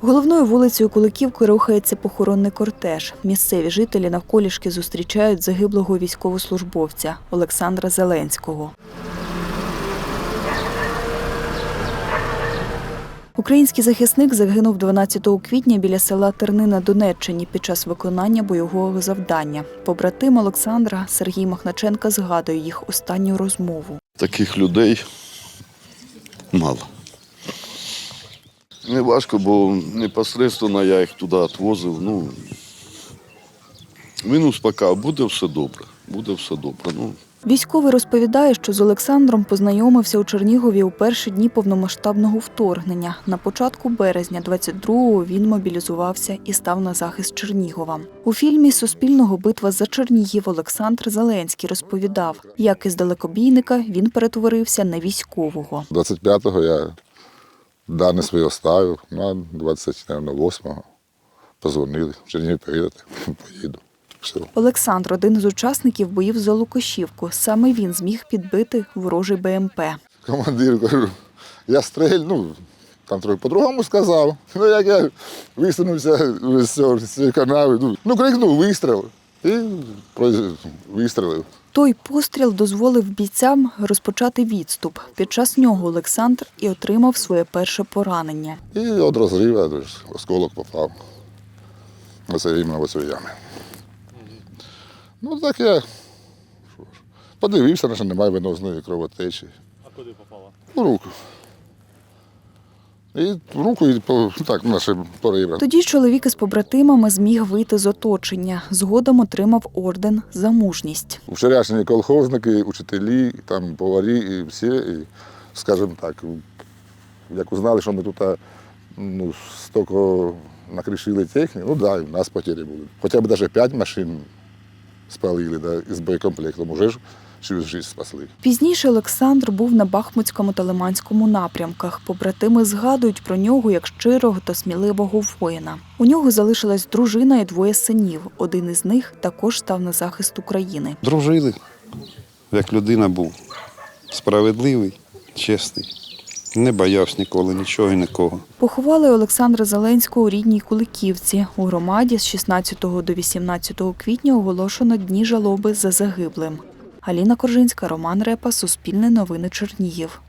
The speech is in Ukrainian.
Головною вулицею Куликівки рухається похоронний кортеж. Місцеві жителі навколішки зустрічають загиблого військовослужбовця Олександра Зеленського. Український захисник загинув 12 квітня біля села Терни на Донеччині під час виконання бойового завдання. Побратим Олександра Сергій Махначенка згадує їх останню розмову. Таких людей мало. Не важко, бо непосредственно я їх туди відвозив. Ну, він успокав, буде все добре, буде все добре. Ну, Військовий розповідає, що з Олександром познайомився у Чернігові у перші дні повномасштабного вторгнення. На початку березня 22-го він мобілізувався і став на захист Чернігова. У фільмі Суспільного битва за Чернігів Олександр Зеленський розповідав, як із далекобійника він перетворився на військового. 25-го я дані свої оставив, ну, а 28-го позвонили, в Чернігів поїдете, поїду. Все. Олександр один з учасників боїв за Лукашівку. Саме він зміг підбити ворожий БМП. Командир кажу, я стрель, ну, там трохи по-другому сказав. Ну, як я висунувся з цієї канави, ну, ну крикнув вистріл. І вистрілив. Той постріл дозволив бійцям розпочати відступ. Під час нього Олександр і отримав своє перше поранення. І від розрива, осколок попав. Оце іменно в цю яму. Ну так я подивився, що немає венозної кровотечі. А куди попала? У руку. І руку, і так, наше по. Тоді чоловік із побратимами зміг вийти з оточення. Згодом отримав орден за мужність. Вчорашні колхозники, учителі, там поварі і всі, і, скажімо так, як узнали, що ми тут ну, стільки накришили техніки, ну так, да, і в нас потері були. Хоча б навіть п'ять машин спалили да, з боєкомплектом, уже ж чиюсь життя спасли. Пізніше Олександр був на Бахмутському та Лиманському напрямках. Побратими згадують про нього як щирого та сміливого воїна. У нього залишилась дружина і двоє синів. Один із них також став на захист України. Дружили, як людина був. Справедливий, чесний. Не боявся ніколи нічого і нікого. Поховали Олександра Зеленського у рідній Куликівці. У громаді з 16 до 18 квітня оголошено дні жалоби за загиблим. Аліна Коржинська, Роман Репа, Суспільне новини Чернігів.